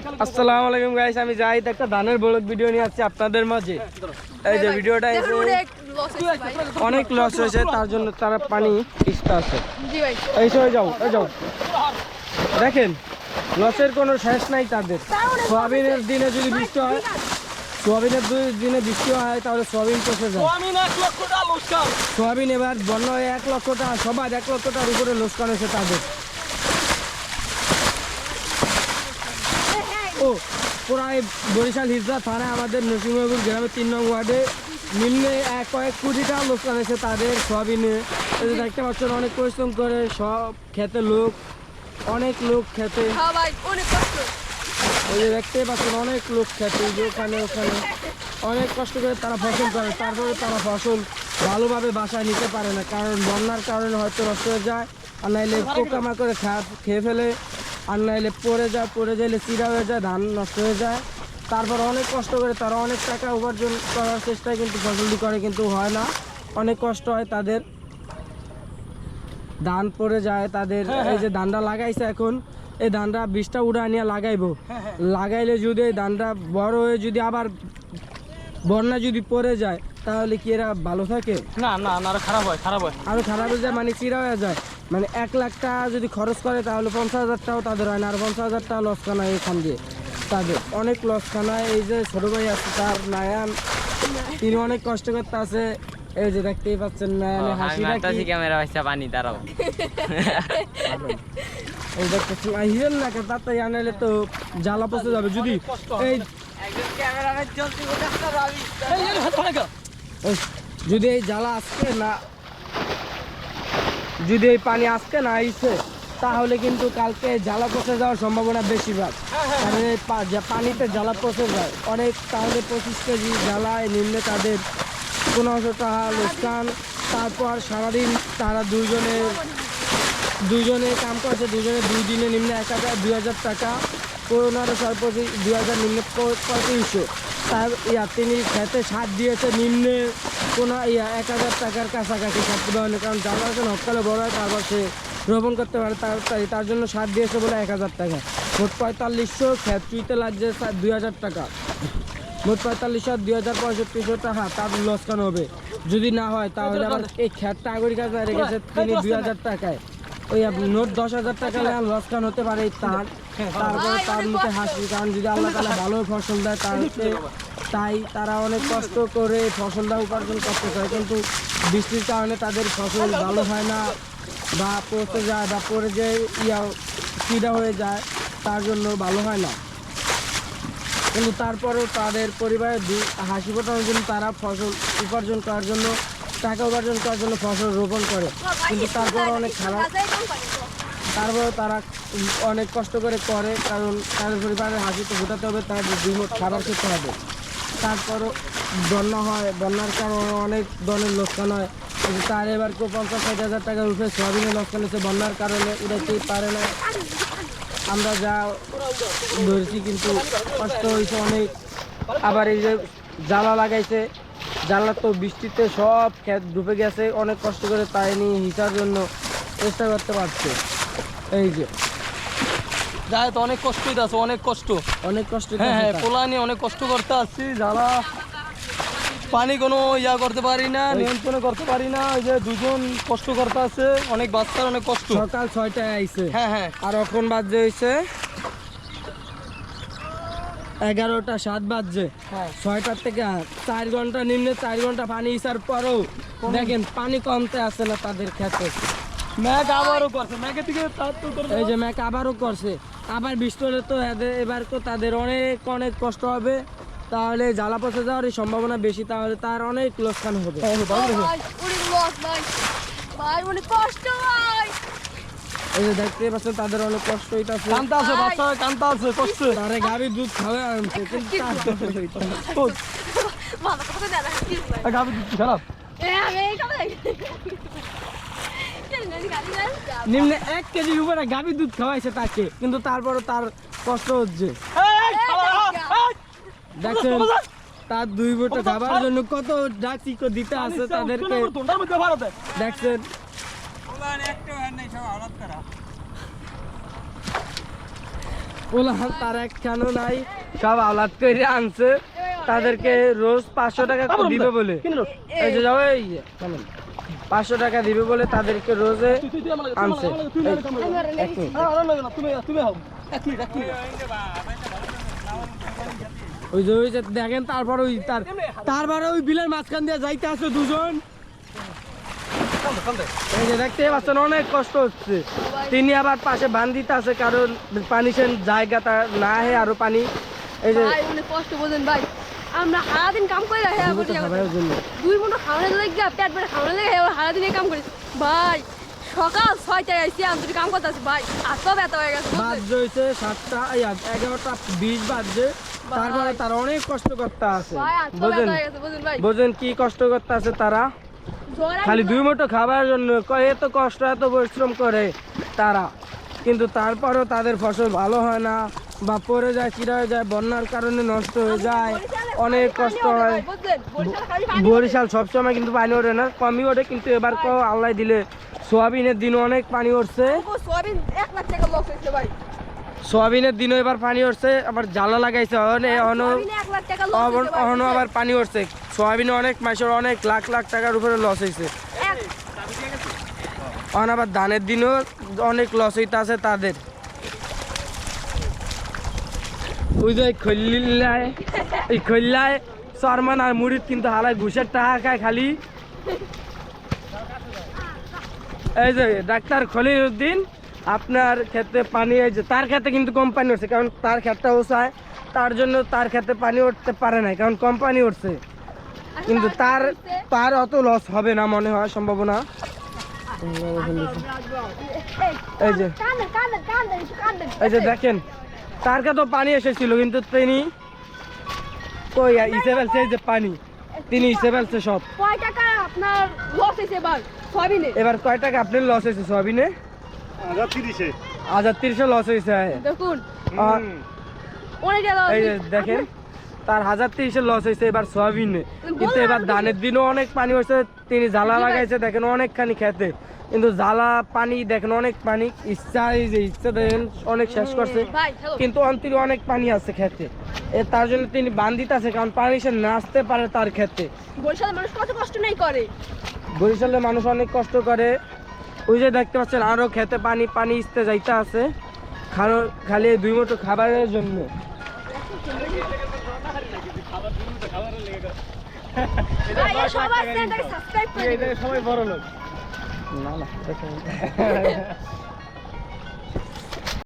আসসালামু আলাইকুম গাইস আমি জাহিদ একটা ধানের বলক ভিডিও নিয়ে আসছি আপনাদের মাঝে। এই যে ভিডিওটা অনেক লস হয়েছে তার জন্য তারা পানি ইস্তা আছে। এই সময় যাও এই যাও। দেখেন লসের কোনো শেষ নাই তাদের। সোয়াবিনের দিনে যদি বৃষ্টি হয় সোয়াবিনের দুই- দিনে বৃষ্টি হয় তাহলে সোয়াবিন পচে যায় সোয়াবিন এবার বন্যা এক লক্ষ টাকা সবার এক লক্ষ টাকার উপরে লোকসান হয়েছে তাদের। ও প্রায় বরিশাল হিজড়া থানায় আমাদের নরসিংহপুর গ্রামের তিন নং ওয়ার্ডে নিম্নে এক কয়েক কোটি টাকা লোকসান হয়েছে তাদের সোয়াবিনে এই যে দেখতে পাচ্ছেন অনেক পরিশ্রম করে সব খেতে লোক অনেক লোক খেতে। ওই যে দেখতে পাচ্ছেন অনেক লোক খেতে যে ওখানে ওখানে। অনেক কষ্ট করে তারা ফসল করে তারপরে তারা ফসল ভালোভাবে বাসায় নিতে পারে না কারণ বন্যার কারণে হয়তো নষ্ট হয়ে যায় আর নাইলে পোকামাকড়ে খেয়ে ফেলে। আর নাইলে পড়ে যায় পড়ে যাইলে চিরা হয়ে যায় ধান নষ্ট হয়ে যায়। তারপর অনেক কষ্ট করে তারা অনেক টাকা উপার্জন করার চেষ্টায় কিন্তু ফসলটি করে কিন্তু হয় না। অনেক কষ্ট হয় তাদের। ধান পড়ে যায় তাদের এই যে ধানটা লাগাইছে এখন এই ধানটা বীজটা উড়া নিয়ে লাগাইবো। লাগাইলে যদি এই ধানটা বড় হয়ে যদি আবার বন্যা যদি পড়ে যায় তাহলে কি এরা ভালো থাকে? না না না আরও খারাপ হয় খারাপ হয়। আরও খারাপ হয়ে যায় মানে চিরা হয়ে যায়। মানে এক লাখ টাকা যদি খরচ করে তাহলে পঞ্চাশ হাজার টাকাও তাদের হয় না আর পঞ্চাশ হাজার টাকা লস খানায় এখান দিয়ে তাদের অনেক লস খানায় এই যে ছোট ভাই আছে তার নায়ান তিনি অনেক কষ্ট করতে আছে এই যে দেখতেই পাচ্ছেন নায়ানের হাসিটা কি ক্যামেরা হচ্ছে পানি দাঁড়াও এই দেখতেছেন হিরেন না কেন তাড়াতাড়ি আনাইলে তো জ্বালা পচে যাবে যদি এই যদি এই জ্বালা আজকে না যদি এই পানি আজকে না আইছে, তাহলে কিন্তু কালকে জ্বালা পচে যাওয়ার সম্ভাবনা বেশিরভাগ কারণ এই পানিতে জ্বালা পচে যায়, অনেক তাহলে পঁচিশ কেজি জ্বালায় নিম্নে তাদের পনেরোশো টাকা লোকসান। তারপর সারাদিন তারা দুজনে দুজনে কাম করছে, দুজনে দুই দিনে নিম্নে এক হাজার, দুই হাজার টাকা। পনেরো সাল পঁচিশ, দুই হাজার নিম্নে পঁয়ত্রিশশো তার ইয়া তিনি খেতে সার দিয়েছে নিম্নে কোনো ইয়া এক হাজার টাকার কাছাকাছি সার দেওয়া কারণ আছে হকালে বড় হয় তারপর সে রোপণ করতে পারে তাড়াতাড়ি তার জন্য সার দিয়েছে বলে এক হাজার টাকা। মোট পঁয়তাল্লিশশো চুইতে লাগছে দুই হাজার টাকা। মোট পঁয়তাল্লিশশো দুই হাজার পঁয়ষট্টিশো টাকা তার হবে। যদি না হয় তাহলে আবার এই খেতটা আগরি কাছে রেখেছে তিনি দুই হাজার টাকায়। ওই নোট দশ হাজার টাকা লোকসান হতে পারে তার। তারপরে তার মুখে হাসি কারণ যদি আল্লাহ তালা ভালো ফসল দেয় তাহলে তাই তারা অনেক কষ্ট করে ফসলটা উপার্জন করতে চায়, কিন্তু বৃষ্টির কারণে তাদের ফসল ভালো হয় না বা পচে যায় বা পড়ে যে ইয়া চিড়া হয়ে যায়, তার জন্য ভালো হয় না। কিন্তু তারপরেও তাদের পরিবারের হাসি ফোটানোর জন্য তারা ফসল উপার্জন করার জন্য, টাকা উপার্জন করার জন্য ফসল রোপণ করে। কিন্তু তারপর অনেক খারাপ। তারপরেও তারা অনেক কষ্ট করে করে, কারণ তাদের পরিবারের হাসি তো ফোটাতে হবে, তাদের দুই খাবার খেতে হবে। তারপরও বন্যা হয়। বন্যার কারণে অনেক ধরনের লোকসান হয়। তার এবার কেউ পঞ্চাশ ষাট হাজার টাকার উপরে সোয়াবিনের লোকসান হচ্ছে বন্যার কারণে উড়াইতেই পারে না। আমরা যা ধরেছি কিন্তু কষ্ট হয়েছে অনেক। আবার এই যে জ্বালা লাগাইছে, জ্বালা তো বৃষ্টিতে সব ক্ষেত ডুবে গেছে। অনেক কষ্ট করে তাই নিয়ে হিসার জন্য চেষ্টা করতে পারছে। এই যে যায় তো অনেক কষ্ট আছে অনেক কষ্ট। অনেক কষ্ট হ্যাঁ হ্যাঁ পোলা নিয়ে অনেক কষ্ট করতে আসছি যারা পানি কোনো ইয়া করতে পারি না নিয়ন্ত্রণ করতে পারি না ওই যে দুজন কষ্ট করতে আছে অনেক বাচ্চার অনেক কষ্ট। সকাল ছয়টায় আইছে। হ্যাঁ হ্যাঁ। আর এখন বাজছে হয়েছে এগারোটা সাত বাজছে হ্যাঁ। ছয়টার থেকে চার ঘণ্টা নিম্নে চার ঘণ্টা পানি ইসার পরেও দেখেন পানি কমতে আসে না তাদের ক্ষেত্রে ম্যাক আবারও করছে ম্যাগের থেকে এই যে ম্যাক আবারও করছে। আবার বৃষ্টি হলে তো এবার তো তাদের অনেক অনেক কষ্ট হবে। তাহলে জ্বালা পচে যাওয়ার সম্ভাবনা বেশি তাহলে তার অনেক লোকসান হবে। হ্যাঁ, ভাই অনেক লস ভাই। ভাই অনেক কষ্ট ভাই। এই যে দেখতে পাচ্ছেন তাদের অনেক কষ্ট হইতাছে কান্তা আছে বাচ্চা কান্তা আছে কষ্ট। দুধ আনছে দিচ্ছি খারাপ নিম্নে এক কেজির উপরে গাভী দুধ খাওয়াইছে তাকে কিন্তু তারপরে তার কষ্ট হচ্ছে দেখছেন তার দুই বোটা খাবার জন্য কত ডাকি দিতে আছে তাদেরকে দেখছেন তার একখানো নাই সব আলাদ করে আনছে তাদেরকে রোজ পাঁচশো টাকা করে দিবে বলে এই যে যাও এই। পাঁচশো টাকা দিবে বলে তাদেরকে রোজে আনছে। ওই যে ওই যে দেখেন তারপর ওই তার তারপরে ওই বিলের মাঝখান দিয়ে যাইতে আসে দুজন। এই যে দেখতে পাচ্ছেন অনেক কষ্ট হচ্ছে। তিনি আবার পাশে বান্ধিতে আছে কারণ পানি সেন জায়গাটা না হে আরও পানি। এই যে কষ্ট বোঝেন ভাই। আমরা সারাদিন কাম করে দুই মুঠো খাওয়ানোর লেগে পেট পেটে খাওয়ানোর লেগে সারাদিন কাম করি। ভাই সকাল ছয়টায় আইসি আমি কাম ভাই ব্যথা হয়ে গেছে? বাজে হয়েছে সাতটা এগারোটা বিশ বাজে। তারপরে তারা অনেক কষ্ট করতে আছে। বোঝেন কি কষ্ট করতে আছে তারা? খালি দুই মুঠো খাবার জন্য এত কষ্ট এত পরিশ্রম করে তারা। কিন্তু তারপরেও তাদের ফসল ভালো হয় না বা পড়ে যায় চিরা হয়ে যায় বন্যার কারণে নষ্ট হয়ে যায়। অনেক কষ্ট হয়? বরিশালে সবসময় কিন্তু পানি ওঠে না কমই ওঠে কিন্তু এবার কো আল্লাহ দিলে। সোয়াবিনের দিনও অনেক পানি উঠছে সোয়াবিনের দিনও এবার পানি উঠছে আবার জ্বালা লাগাইছে অহনো আবার পানি উঠছে সোয়াবিনে অনেক মাসের অনেক লাখ লাখ টাকার উপরে লস হয়েছে। অন আবার ধানের দিনও অনেক লস হইতে আছে তাদের। ওই যে খল্লায় এই খল্লায় শর্মান আর মুড়িদ কিন্তু হালায় ঘুষের টাকা খায় খালি। এই যে ডাক্তার খলিল উদ্দিন আপনার ক্ষেত্রে পানি এই যে তার ক্ষেত্রে কিন্তু কম পানি উঠছে কারণ তার ক্ষেতটা ওসায় তার জন্য তার ক্ষেত্রে পানি উঠতে পারে না কারণ কম পানি উঠছে কিন্তু তার তার অত লস হবে না মনে হয় সম্ভাবনা। এই যে। এই দেখেন তার কাছে পানি এসেছিল কিন্তু তিনি কই ইসে ফেলছে এই যে পানি। তিনি ইসে ফেলছে সব। কয় টাকা আপনার লস হয়েছে এবার? সোয়াবিনে? এবার কয় টাকা আপনার লস হয়েছে সোয়াবিনে? হাজার তিরিশে। হাজার তিরিশে লস হয়েছে। দেখুন। অনেক। দেখেন। তার হাজার তিরিশে লস হয়েছে এবার সোয়াবিনে। কিন্তু এবার ধানের দিনও অনেক পানি হয়েছে তিনি জ্বালা লাগাইছে দেখেন অনেকখানি খেতে। কিন্তু জ্বালা পানি দেখেন অনেক পানি ইচ্ছা এই যে ইচ্ছা দেখেন অনেক শেষ করছে। কিন্তু অন্তরে অনেক পানি আছে খেতে। এ তার জন্য তিনি বান্ধিত আছে কারণ পানি সে নাচতে পারে তার খেতে। বরিশালের মানুষ কত কষ্ট নাই করে। বরিশালের মানুষ অনেক কষ্ট করে। ওই যে দেখতে পাচ্ছেন আরও খেতে পানি পানি ইস্তে যাইতে আছে। খালো খালি দুই মুঠো খাবারের জন্য ভাই এই সবাই চ্যানেলটাকে সাবস্ক্রাইব করে দিবেন সবাই বড় লোক না না